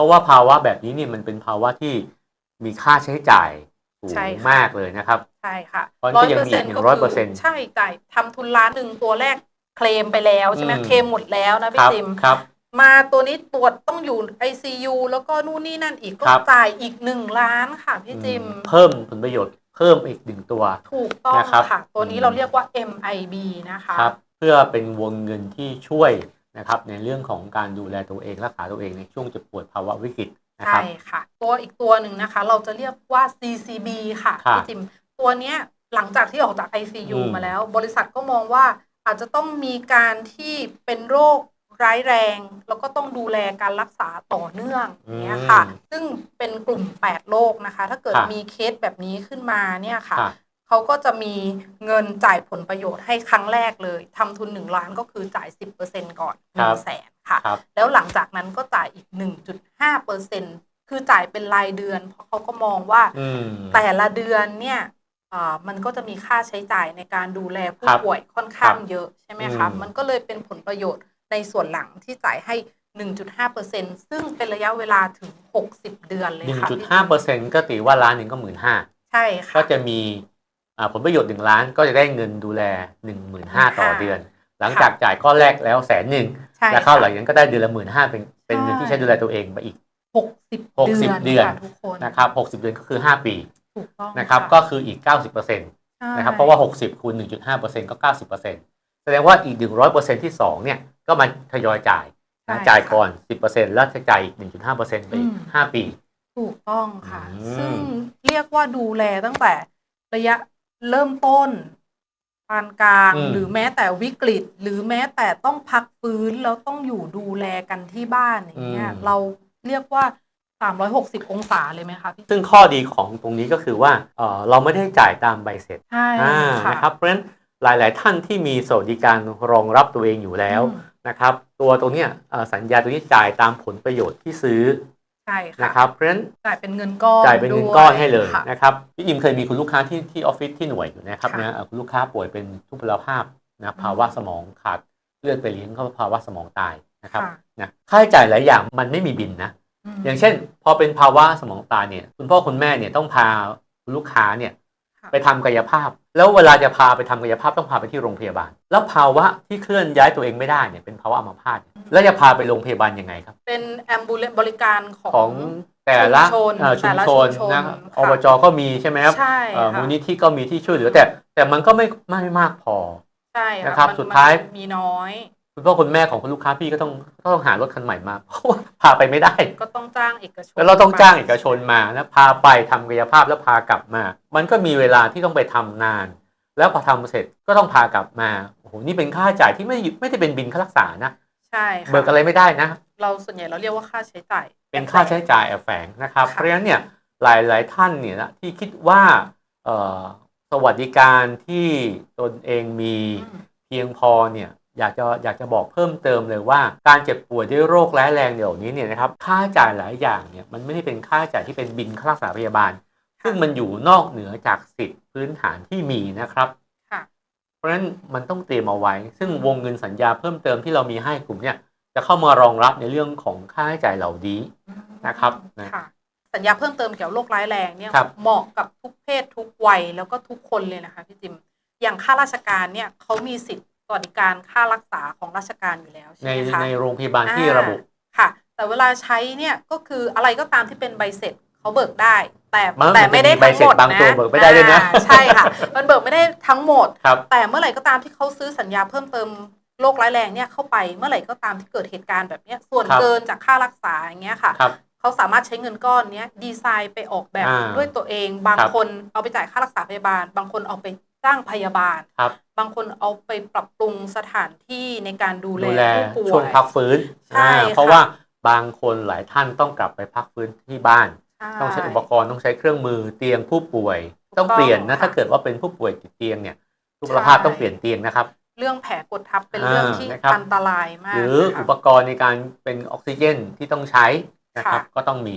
ราะว่าภาวะแบบนี้เนี่ยมันเป็นภาวะที่มีค่าใช้จ่ายสูงใช่ค่ะ มากเลยนะครับ ใช่ค่ะเพราะนี่ก็ยังมีอีกก็100%ใช่จ่ายทำทุนล้านหนึ่งตัวแรกเคลมไปแล้วใช่ไหมอืม เคลมหมดแล้วนะคพี่รับจิม ครับ มาตัวนี้ตรวจต้องอยู่ ICU แล้วก็นู่นนี่นั่นอีกก็ครับ จ่ายอีกหนึ่งล้านค่ะพี่จิมเพิ่มผลประโยชน์เพิ่มอีกหนึ่งตัว ถูกต้องนะครับค่ะ ตัวนี้อืม เราเรียกว่า MIB นะคะ ครับ เพื่อเป็นวงเงินที่ช่วย นะครับ ในเรื่องของการดูแลตัวเองรักษาตัวเองในช่วงเจ็บปวดภาวะวิกฤตนะคใช่รับค่ะ ตัวอีกตัวหนึ่งนะคะ เราจะเรียกว่า CCB ค่ะครับพี่จิมตัวเนี้ยหลังจากที่ออกจาก ICU อืมมาแล้ว บริษัทก็มองว่าอาจจะต้องมีการที่เป็นโรคร้ายแรง แล้วก็ต้องดูแลการรักษาต่อเนื่องอย่างเนี้ยค่ะ ซึ่งเป็นกลุ่ม 8 โรคนะคะ ถ้าเกิดครับมีเคสแบบนี้ขึ้นมาเนี่ยค่ะครับ เขาก็จะมีเงินจ่ายผลประโยชน์ให้ครั้งแรกเลยทำทุน 1 ล้านก็คือจ่าย 10%ก่อนครับ1แสนค่ะครับแล้วหลังจากนั้นก็จ่ายอีก 1.5%คือจ่ายเป็นรายเดือน เพราะเขาก็มองว่าอืมแต่ละเดือนเนี่ยอ่ามันก็จะมีค่าใช้จ่ายในการดูแลผู้ครับป่วยค่อนข้างครับเยอะใช่ไหมคะอืมมันก็เลยเป็นผลประโยชน์ในส่วนหลังที่จ่ายให้ 1.5%ซึ่งเป็นระยะเวลาถึง 60 เดือนเลยหนึ่งค่ะจุดพี่ห้าเปอร์เซ็นต์ก็ตีว่าล้านหนึ่งก็หมื่นห้าใช่ค่ะ ก็จะมีอ่า ผลประโยชน์หนึ่งล้านก็จะได้เงินดูแลหนึ่งหมื่นห้าต่อเดือน หลังจากจ่ายก้อนแรกแล้วแสนหนึ่งใช่แล้วเข้าหลังค่ะจากนั้นก็ได้เดือนละหมื่นห้าเป็นเป็นเงินใช่ที่ใช้ดูแลตัวเองไปอีก60 60เดือนเดือนค่ะทุกคนนะครับหกสิบเดือนก็คือห้าปีถูกต้องนะครับก็คืออีกเก้าสิบเปอร์เซ็นต์ใช่นะครับเพราะว่า60คูณ1.5%ก็90%แสดงว่าอีก100%ที่2เนี่ยก็มาทยอยจ่ายนะจ่ายก่อน10%แล้วจะจ่ายอีก1.5%ไปอีก5ปี ถูกต้องค่ะอืมซึ่งเรียกว่าดูแลตั้งแต่ระยะ เริ่มต้นปานกลาง หรือแม้แต่วิกฤต หรือแม้แต่ต้องพักฟื้นแล้วต้องอยู่ดูแลกันที่บ้านอย่างเงี้ยเราเรียกว่า 360 องศาเลยไหมคะพี่ซึ่งข้อดีของตรงนี้ก็คือว่าเอ่อเราไม่ได้จ่ายตามใบเสร็จใช่อ่าค่ะนะครับเพราะฉะนั้นหลาย ๆ ท่านที่มีสวัสดิการรองรับตัวเองอยู่แล้วอืมนะครับ ตัวตรงเนี้ยเอ่อสัญญาตัวนี้จ่ายตามผลประโยชน์ที่ซื้อ ใช่ค่ะนะครับเพราะฉะนั้นจ่ายเป็นเงินก้อนจ่ายเป็นเงินด้วยก้อนให้เลยค่ะ นะครับพี่อิมเคยมีคุณลูกค้าที่ที่ออฟฟิศที่หน่วยอยู่นะครับค่ะ นะเอ่อคุณลูกค้าป่วยเป็นทุพพลภาพนะภาวะสมองขาดเลือดไปเลี้ยงเข้าภาวะสมองตายนะครับค่ะนะค่าใช้จ่ายหลายอย่างมันไม่มีบินนะอืมอย่างเช่น พอเป็นภาวะสมองตายเนี่ย คุณพ่อคุณแม่เนี่ยต้องพาคุณลูกค้าเนี่ยค่ะ ไปทำกายภาพ แล้วเวลาจะพาไปทำกายภาพต้องพาไปที่โรงพยาบาล แล้วภาวะที่เคลื่อนย้ายตัวเองไม่ได้เนี่ยเป็นภาวะอัมพาต แล้วจะพาไปโรงพยาบาลยังไงครับ เป็นแอมบูเลนบริการขขออง งแต่ละชุมชนเอ่อชุแต่มละชนชุมชนนะค่ะอบจก็มีใช่ไหมครับใช่เอ่อค่ะมูลนิธิก็มีที่ช่วยเหลือแต่แต่มันก็ไม่ไม่มากพอ ใช่นะครับมันสุดท้าย มันมีน้อย คุณพ่อคุณแม่ของคุณลูกค้าพี่ก็ต้องก็ต้องหารถคันใหม่มาเพราะว่าพาไปไม่ได้ ก็ต้องจ้างเอกชนแล้วเราต้องจ้างเอกชนมานะพาไปทำกายภาพแล้วพากลับมา มันก็มีเวลาที่ต้องไปทำนาน แล้วพอทำเสร็จก็ต้องพากลับมาโอ้โหนี่เป็นค่าใช้จ่ายที่ไม่ไม่ได้เป็นบินค่ารักษานะ ใช่ค่ะเบิกอะไรไม่ได้นะ เราส่วนใหญ่เราเรียกว่าค่าใช้จ่าย เป็นค่าใช้จ่ายแอบแฝงนะครับค่ะเพราะฉะนั้นเนี่ยหลายหลายท่านเนี่ยนะที่คิดว่าเอ่อสวัสดิการที่ตนเองมีอืมเพียงพอเนี่ยอยากจะอยากจะบอกเพิ่มเติมเลยว่าการเจ็บป่วยด้วยโรคร้ายแรงเดี๋ยวนี้เนี่ยนะครับค่าใช้จ่ายหลายอย่างเนี่ยมันไม่ได้เป็นค่าใช้จ่ายที่เป็นบินค่ารักษาพยาบาล ซึ่งมันอยู่นอกเหนือจากสิทธิพื้นฐานที่มีนะครับค่ะ เพราะฉะนั้นมันต้องเตรียมเอาไว้ ซึ่งวงเงินสัญญาเพิ่มเติมที่เรามีให้กลุ่มเนี่ยจะเข้ามารองรับในเรื่องของค่าใช้จ่ายเหล่านี้นะครับนะ ค่ะ สัญญาเพิ่มเติมเกี่ยวกับโรคร้ายแรงเนี่ยครับ เหมาะกับทุกเพศทุกวัยแล้วก็ทุกคนเลยนะคะพี่จิม อย่างข้าราชการเนี่ยเขามีสิทธิ์สวัสดิการค่ารักษาของราชการอยู่แล้วใช่ในไหมคะ ในโรงพยาบาลที่ระบุ อ่าค่ะ แต่เวลาใช้เนี่ยก็คืออะไรก็ตามที่เป็นใบเสร็จ เขาเบิกได้ แต่มันแต่ไม่ได้ใบทั้งเสร็หจมดบางนะตัวเบิกไม่ได้ด้วยนะอ่าใช่ค่ะ มันเบิกไม่ได้ทั้งหมดครับแต่เมื่อไหร่ก็ตามที่เขาซื้อสัญญาเพิ่มเติมโรคร้ายแรงเนี่ยเข้าไปเมื่อไหร่ก็ตามที่เกิดเหตุการณ์แบบเนี้ยส่วนครับเกินจากค่ารักษาอย่างเงี้ยค่ะครับเขาสามารถใช้เงินก้อนเนี้ยดีไซน์ไปออกแบบอ่าด้วยตัวเอง บางครับคนเอาไปจ่ายค่ารักษาพยาบาล บางคนเอาไปจ้างพยาบาลครับบางคนเอาไปปรับปรุงสถานที่ในการดูแลดูแลผู้ป่ช่ววงยพักฟื้นใช่อ่าค่ะเพราะว่าบางคนหลายท่านต้องกลับไปพักฟื้นที่บ้านใช่ ต้องใช้อุปกรณ์ต้องใช้เครื่องมือเตียงผู้ป่วยถูกต้องเปลี่ยนนะต้องค่ะถ้าเกิดว่าเป็นผู้ป่วยติดเตียงเนี่ยสุขภาพใช่ต้องเปลี่ยนเตียงนะครับ เรื่องแผลกดทับเป็นเรื่องอ่าที่นะครับอันตรายมาก หรือนะคะอุปกรณ์ในการเป็นออกซิเจนที่ต้องใช้นะครับค่ะก็ต้องมี